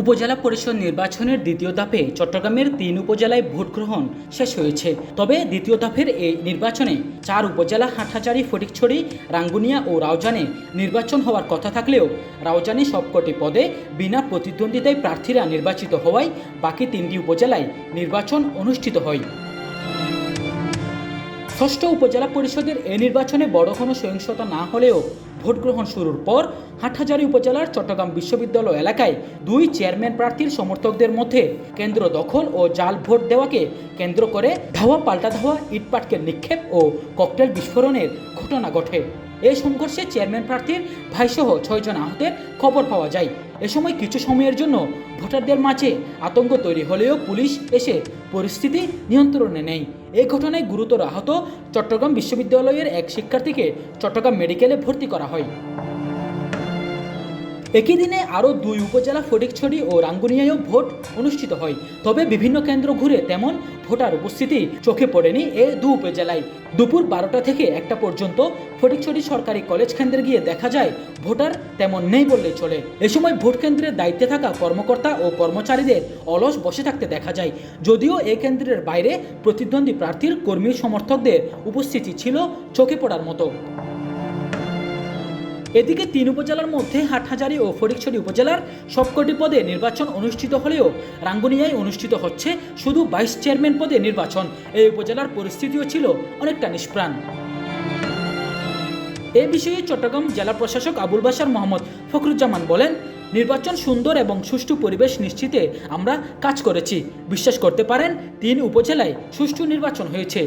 উপজেলা পরিষদ নির্বাচনের দ্বিতীয় ধাপে চট্টগ্রামের তিন উপজেলায় ভোট গ্রহণ শেষ হয়েছে। তবে দ্বিতীয় ধাপের এই নির্বাচনে চার উপজেলা হাটহাজারি, ফটিকছড়ি, রাঙ্গুনিয়া ও রাউজানে নির্বাচন হওয়ার কথা থাকলেও রাউজানে সবকটি পদে বিনা প্রতিদ্বন্দ্বিতায় প্রার্থীরা নির্বাচিত হওয়ায় বাকি তিনটি উপজেলায় নির্বাচন অনুষ্ঠিত হয়। ষষ্ঠ উপজেলা পরিষদের এ নির্বাচনে বড় কোনো সহিংসতা না হলেও ভোট গ্রহণ শুরুর পর হাটহাজারী উপজেলার চট্টগ্রাম বিশ্ববিদ্যালয় এলাকায় দুই চেয়ারম্যান প্রার্থীর সমর্থকদের মধ্যে কেন্দ্র দখল ও জাল ভোট দেওয়াকে কেন্দ্র করে ধাওয়া, পাল্টা ধাওয়া ইটপাটকের নিক্ষেপ ও ককটেল বিস্ফোরণের ঘটনা ঘটে। এই সংঘর্ষে চেয়ারম্যান প্রার্থীর ভাইসহ ছয়জন আহতের খবর পাওয়া যায়। এ সময় কিছু সময়ের জন্য ভোটারদের মাঝে আতঙ্ক তৈরি হলেও পুলিশ এসে পরিস্থিতি নিয়ন্ত্রণে নেয়। এই ঘটনায় গুরুতর আহত চট্টগ্রাম বিশ্ববিদ্যালয়ের এক শিক্ষার্থীকে চট্টগ্রাম মেডিকেলে ভর্তি করা হয়। একই দিনে আরও দুই উপজেলা ফটিকছড়ি ও রাঙ্গুনিয়ায়ও ভোট অনুষ্ঠিত হয়। তবে বিভিন্ন কেন্দ্র ঘুরে তেমন ভোটার উপস্থিতি চোখে পড়েনি এ দু উপজেলায়। দুপুর বারোটা থেকে একটা পর্যন্ত ফটিকছড়ি সরকারি কলেজ কেন্দ্রে গিয়ে দেখা যায়, ভোটার তেমন নেই বললেই চলে। এ সময় ভোট কেন্দ্রের দায়িত্বে থাকা কর্মকর্তা ও কর্মচারীদের অলস বসে থাকতে দেখা যায়। যদিও এই কেন্দ্রের বাইরে প্রতিদ্বন্দ্বী প্রার্থীর কর্মী সমর্থকদের উপস্থিতি ছিল চোখে পড়ার মতো। এদিকে তিন উপজেলার মধ্যে হাটহাজারী ও ফটিকছড়ি উপজেলার সবকটি পদে নির্বাচন অনুষ্ঠিত হলেও রাঙ্গুনিয়ায় অনুষ্ঠিত হচ্ছে শুধু ভাইস চেয়ারম্যান পদে নির্বাচন। এই উপজেলার পরিস্থিতিও ছিল অনেকটা নিষ্প্রাণ। এ বিষয়ে চট্টগ্রাম জেলা প্রশাসক আবুল বাশার মোহাম্মদ ফখরুজ্জামান বলেন, নির্বাচন সুন্দর এবং সুষ্ঠু পরিবেশ নিশ্চিতে আমরা কাজ করেছি। বিশ্বাস করতে পারেন, তিন উপজেলায় সুষ্ঠু নির্বাচন হয়েছে।